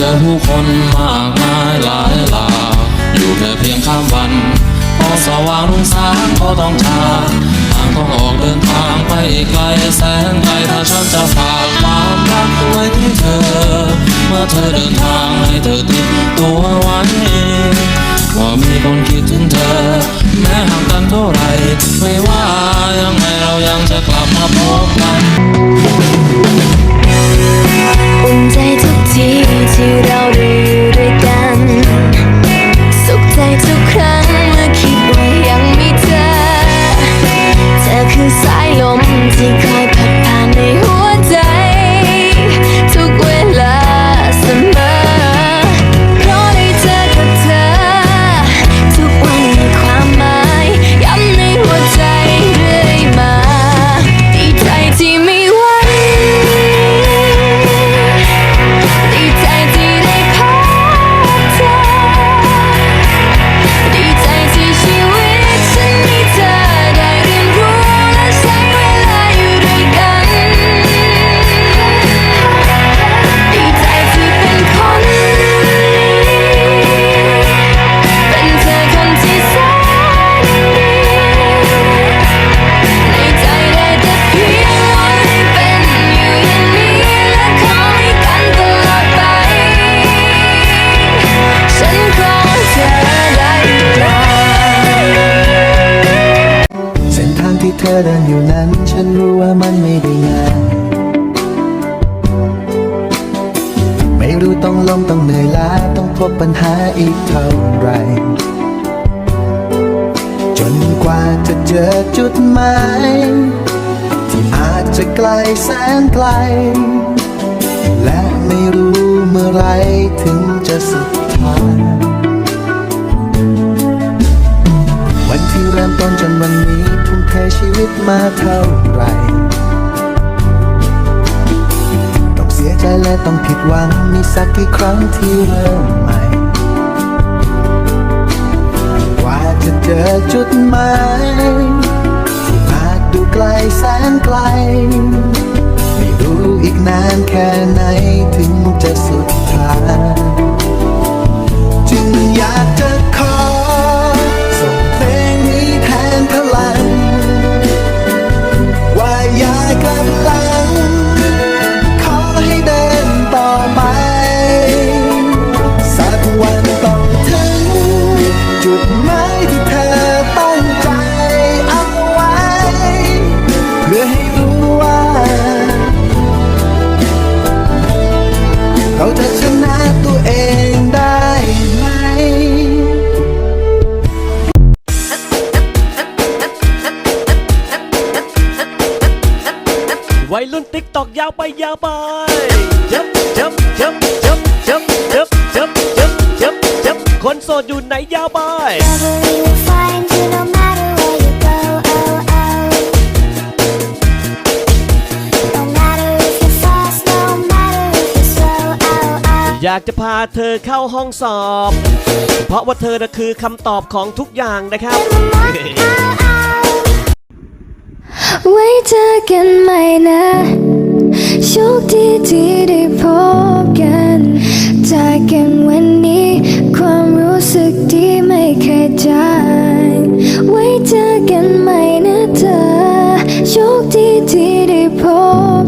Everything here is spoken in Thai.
จอผู้คนมากมายหลายหลากอยู่แค่เพียงข้ามวัน พอสว่างรุ่งสางก็ต้องจากทางต้องออกเดินทางไปอีกไกลแสนไกลถ้าฉันจะฝากความรักไว้ที่เธอ เมื่อเธอเดินทาง อเดินอยู่นั้น ฉันรู้ว่ามันไม่ได้งายไม่รู้ต้องล้มต้องเหนื่อยล้าต้องพบปัญหาอีกเท่าไร จนกว่าจะเจอจุดหมายที่อาจจะไกลแสนไกล และไม่รู้เมื่อไรถึงจะสุดทางวันที่เริ่มต้นจนวันนี้ ทุ่มเทชีวิตมาเท่าไหรต้องเสียใจและต้องผิดหวัง มีสักกี่ครั้งที่เริ่มใหม่ กว่าจะเจอจุดหมายที่อาจดูไกลแสนไกล ไม่รู้อีกนานแค่ไหน วัยรุ่นติ๊กตอกยาวไปยาวไปจับจับจับจับจับจับจับจับจับจับคนโสดอยู่ไหนยาวไป Wherever you will find you, no matter where you go. Oh, oh. No matter if you're fast, no matter if you're slow. Oh, oh. อยากจะพาเธอเข้าห้องสอบ เพราะว่าเธอน่ะคือคำตอบของทุกอย่างนะครับ ไว้เจอกันใหม่ นะโชคดีที่ได้พบกันจากกันวันนี้ ความรู้สึกที่ไม่เคยจางไว้เจอกันใหม่นะเธอโชคดีที่ได้พบ